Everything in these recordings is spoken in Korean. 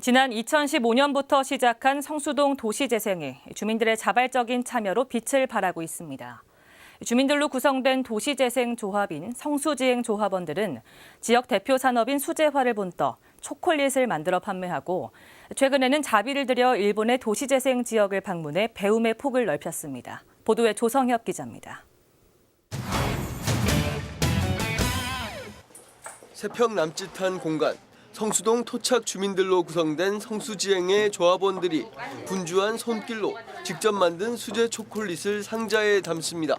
지난 2015년부터 시작한 성수동 도시재생이 주민들의 자발적인 참여로 빛을 발하고 있습니다. 주민들로 구성된 도시재생조합인 성수지행조합원들은 지역 대표 산업인 수제화를 본떠 초콜릿을 만들어 판매하고 최근에는 자비를 들여 일본의 도시재생 지역을 방문해 배움의 폭을 넓혔습니다. 보도에 조성혁 기자입니다. 세평 남짓한 공간, 성수동 토착 주민들로 구성된 성수지행의 조합원들이 분주한 손길로 직접 만든 수제 초콜릿을 상자에 담습니다.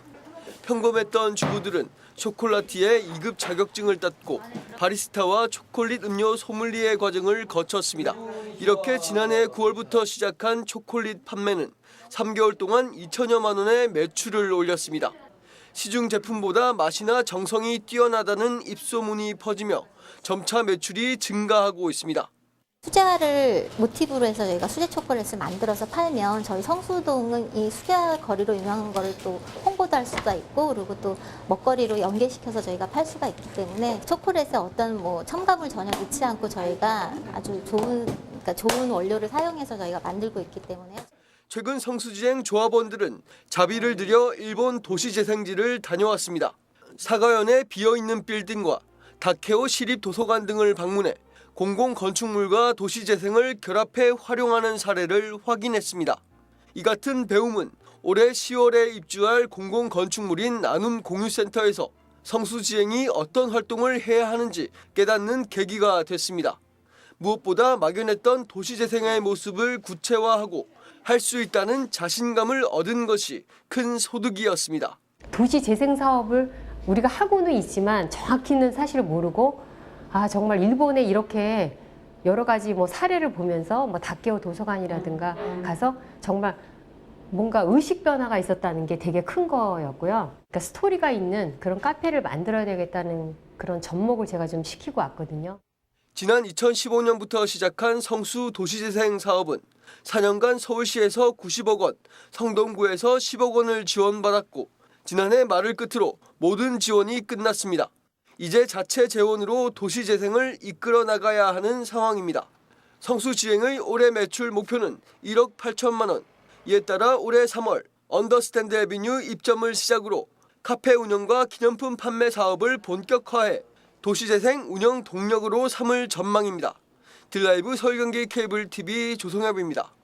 평범했던 주부들은 초콜라티에 2급 자격증을 땄고 바리스타와 초콜릿 음료 소믈리에 과정을 거쳤습니다. 이렇게 지난해 9월부터 시작한 초콜릿 판매는 3개월 동안 2천여만 원의 매출을 올렸습니다. 시중 제품보다 맛이나 정성이 뛰어나다는 입소문이 퍼지며 점차 매출이 증가하고 있습니다. 수제화를 모티브로 해서 저희가 수제 초콜릿을 만들어서 팔면 저희 성수동은 이 수제화 거리로 유명한 거를 또 홍보도 할 수가 있고 그리고 또 먹거리로 연계시켜서 저희가 팔 수가 있기 때문에 초콜릿에 어떤 뭐 첨가물 전혀 넣지 않고 저희가 아주 좋은 그러니까 좋은 원료를 사용해서 저희가 만들고 있기 때문에 최근 성수지행 조합원들은 자비를 들여 일본 도시재생지를 다녀왔습니다. 사가현의 비어있는 빌딩과 다케오 시립도서관 등을 방문해 공공건축물과 도시재생을 결합해 활용하는 사례를 확인했습니다. 이 같은 배움은 올해 10월에 입주할 공공건축물인 나눔 공유센터에서 성수지행이 어떤 활동을 해야 하는지 깨닫는 계기가 됐습니다. 무엇보다 막연했던 도시재생의 모습을 구체화하고 할 수 있다는 자신감을 얻은 것이 큰 소득이었습니다. 도시 재생 사업을 우리가 하고는 있지만 정확히는 사실 모르고 아 정말 일본에 이렇게 여러 가지 뭐 사례를 보면서 뭐 다케오 도서관이라든가 가서 정말 뭔가 의식 변화가 있었다는 게 되게 큰 거였고요. 그러니까 스토리가 있는 그런 카페를 만들어야 되겠다는 그런 접목을 제가 좀 시키고 왔거든요. 지난 2015년부터 시작한 성수 도시재생 사업은 4년간 서울시에서 90억 원, 성동구에서 10억 원을 지원받았고 지난해 말을 끝으로 모든 지원이 끝났습니다. 이제 자체 재원으로 도시재생을 이끌어 나가야 하는 상황입니다. 성수지행의 올해 매출 목표는 1억 8천만 원. 이에 따라 올해 3월 언더스탠드 에비뉴 입점을 시작으로 카페 운영과 기념품 판매 사업을 본격화해 도시재생 운영 동력으로 삼을 전망입니다. 딜라이브 서울경기 케이블 TV 조성엽입니다.